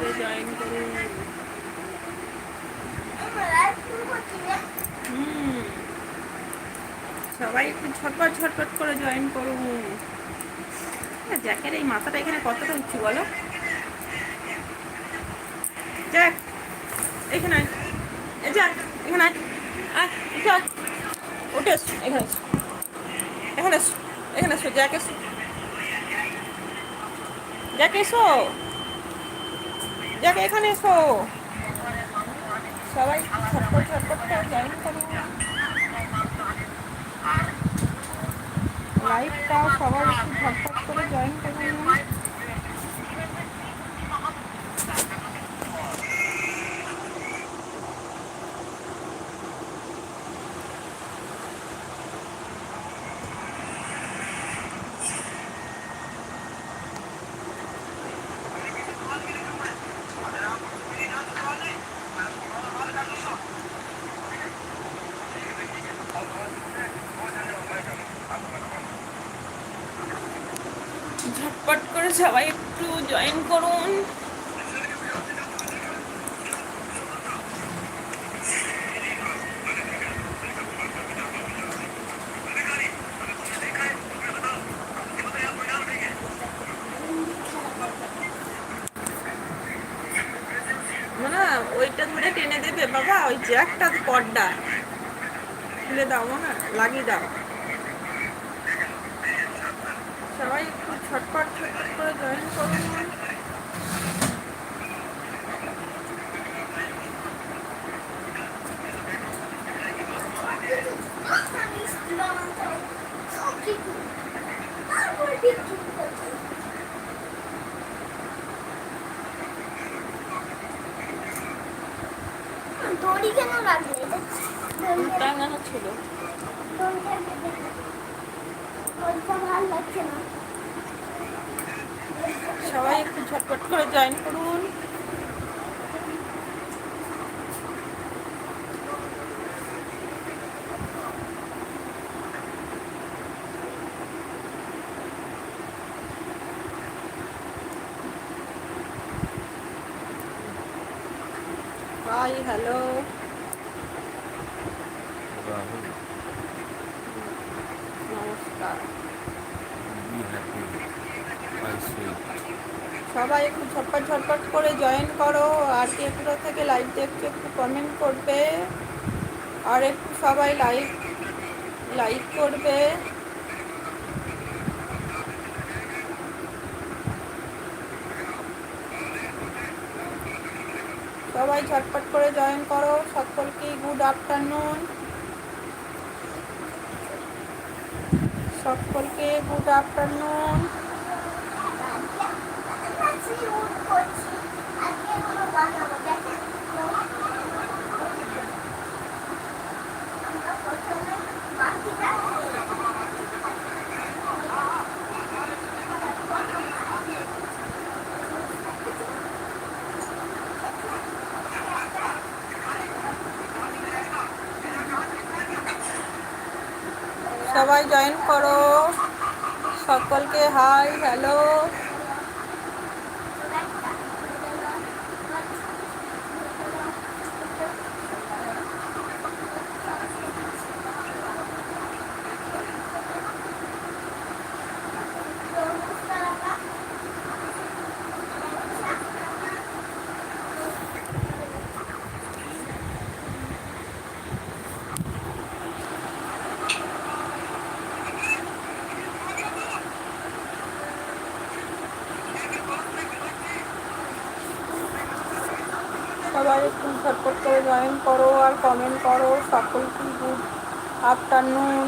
করে সবাই ছটপট ছটপট করে জয়েন করুন জ্যাকের এই মাথাটা এখানে কতটা উঁচু বলো? জ্যাক এখানে জ্যাক এখানে এখানে এখানে এখানে জ্যাক এসো। জ্যাক এসো। জ্যাক এখানে এসো। সবাই ছটপট ছটপট করে জয়েন করুন লাইভটা সবাই একটু ঝটপট করে জয়েন করুন ঝটপট করে সবাই একটু জয়েন করুন। ওইটা ধরে টেনে দেবে বাবা, ওই জ্যাকটা পর্দা। খুলে দাও না লাগিয়ে দাও। সবাই একটু ছটপট ছটপট করে জয়েন করুন। দড়ি কেন টাঙানো ছিল। সবাই একটু ঝটপট করে জয়েন করুন। হ্যালো Rahul, সবাই একটু ঝটপট ঝটপট করে জয়েন করো। আর কে কোথা থেকে লাইভ দেখছ একটু কমেন্ট করবে। আর একটু সবাই লাইভ লাইক করবে। সবাই ঝটপট করে জয়েন করো। সকলকে গুড আফটারনুন সকলকে গুড আফটারনুন সবাই জয়েন করো। সকলকে হাই হ্যালো সবাই একটু ঝটপট করে জয়েন করো আর কমেন্ট করো। সকলকে গুড আফটারনুন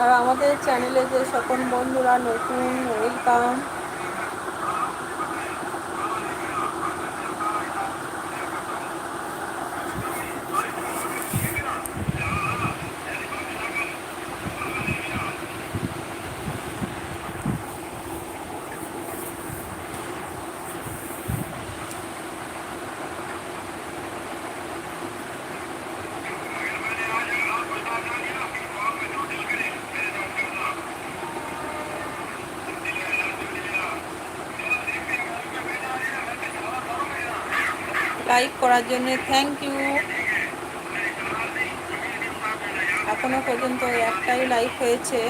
আর আমাদের চ্যানেলে যে সকল বন্ধুরা নতুন ওয়েলকাম লাইক করার জন্য থ্যাংক ইউ এখনও পর্যন্ত একটাই লাইক হয়েছে।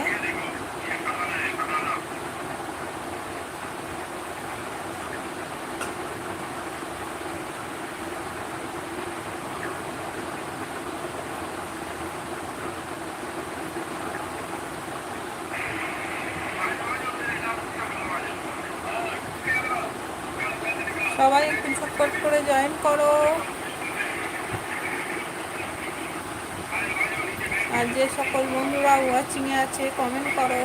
সবাই একটু ঝটপট করে জয়েন করো। আর যে সকল বন্ধুরা ওয়াচিংয়ে আছে কমেন্ট করো।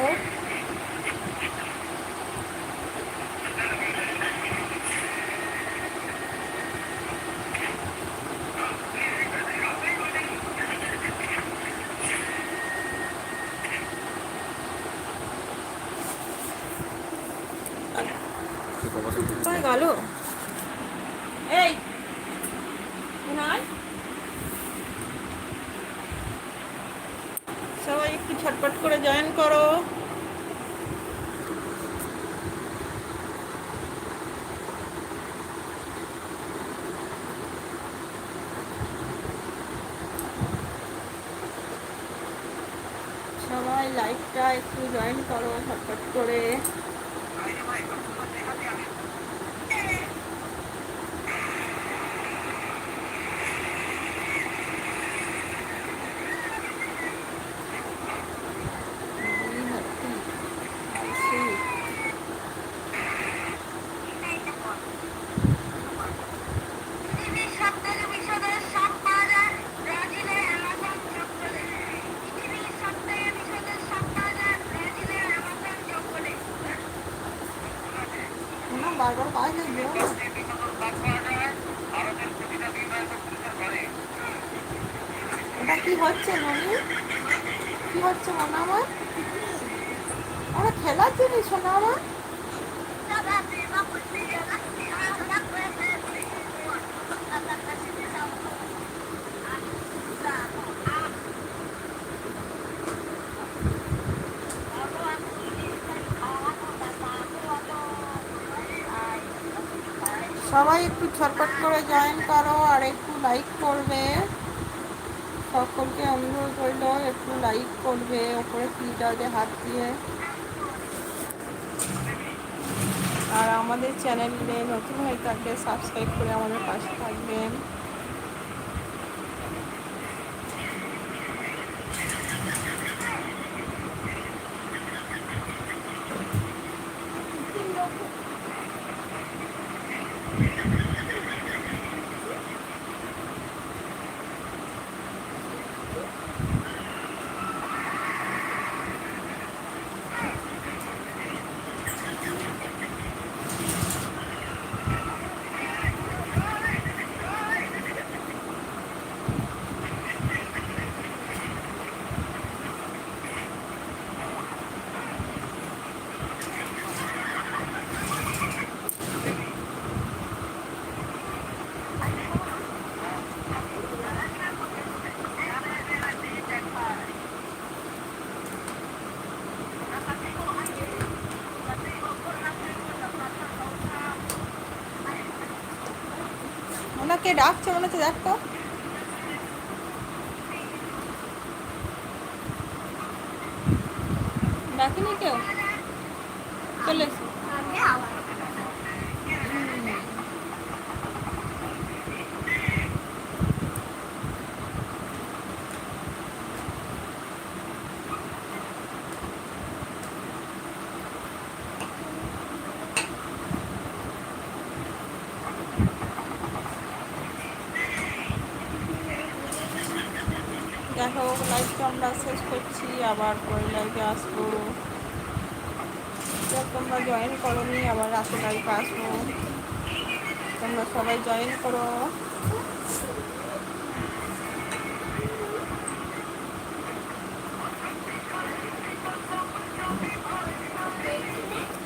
একটু ছটপট করে জয়েন করো। সবাই লাইভটা একটু জয়েন করো ছটপট করে। হচ্ছে মনি কি হচ্ছে মনে আমার ওরা খেলার জিনিস শোনা আমার সবাই একটু ছটপট করে জয়েন করো আর একটু লাইক করবে। সকলকে অনুরোধ রইল, একটু লাইক করবে, ওপরে ফিল্টারে হাত দিয়ে। আর আমাদের চ্যানেলে নতুন হয়ে থাকলে সাবস্ক্রাইব করে আমাদের পাশে থাকবেন। ওনাকে ডাকছে মনে হচ্ছে দেখো ডাকেনি কেউ চলে এসো। দেখো আমরা শেষ করছি, আবার পরে আসব। তোমরা জয়েন করো নি আবার রাতে লাইভে আসব। তোমরা সবাই জয়েন করো।